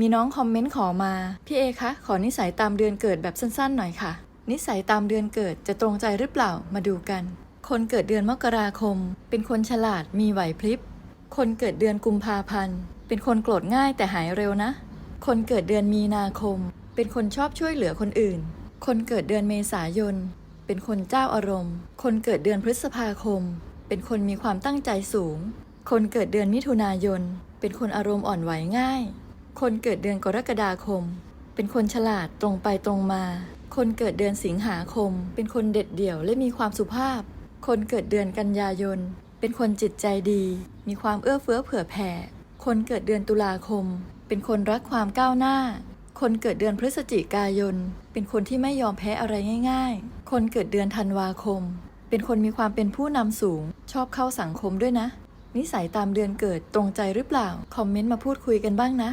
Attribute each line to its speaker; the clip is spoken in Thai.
Speaker 1: มีน้องคอมเมนต์ขอมา พี่เอคะ ขอนิสัยตามเดือนเกิดแบบสั้นๆหน่อยค่ะ นิสัยตามเดือนเกิดจะตรงใจหรือเปล่ามาดูกัน คนเกิดเดือนมกราคม เป็นคนฉลาดมีไหวพริบ คนเกิดเดือนกุมภาพันธ์ เป็นคนโกรธง่ายแต่หายเร็วนะ คนเกิดเดือนมีนาคม เป็นคนชอบช่วยเหลือคนอื่น คนเกิดเดือนเมษายน เป็นคนเจ้าอารมณ์ คนเกิดเดือนพฤษภาคม เป็นคนมีความตั้งใจสูง คนเกิดเดือนมิถุนายน เป็นคนอารมณ์อ่อนไหวง่าย คนเกิดเดือนกรกฎาคม เป็นคนฉลาดตรงไปตรงมา คนเกิดเดือนสิงหาคม เป็นคนเด็ดเดี่ยวและมีความสุภาพ คนเกิดเดือนกันยายน เป็นคนจิตใจดี มีความเอื้อเฟื้อเผื่อแผ่ คนเกิดเดือนตุลาคม เป็นคนรักความก้าวหน้า คนเกิดเดือนพฤศจิกายน เป็นคนที่ไม่ยอมแพ้อะไรง่าย ๆ คนเกิดเดือนธันวาคม เป็นคนมีความเป็นผู้นำสูง ชอบเข้าสังคมด้วยนะ นิสัยตามเดือนเกิดตรงใจหรือเปล่า คอมเมนต์มาพูดคุยกันบ้างนะ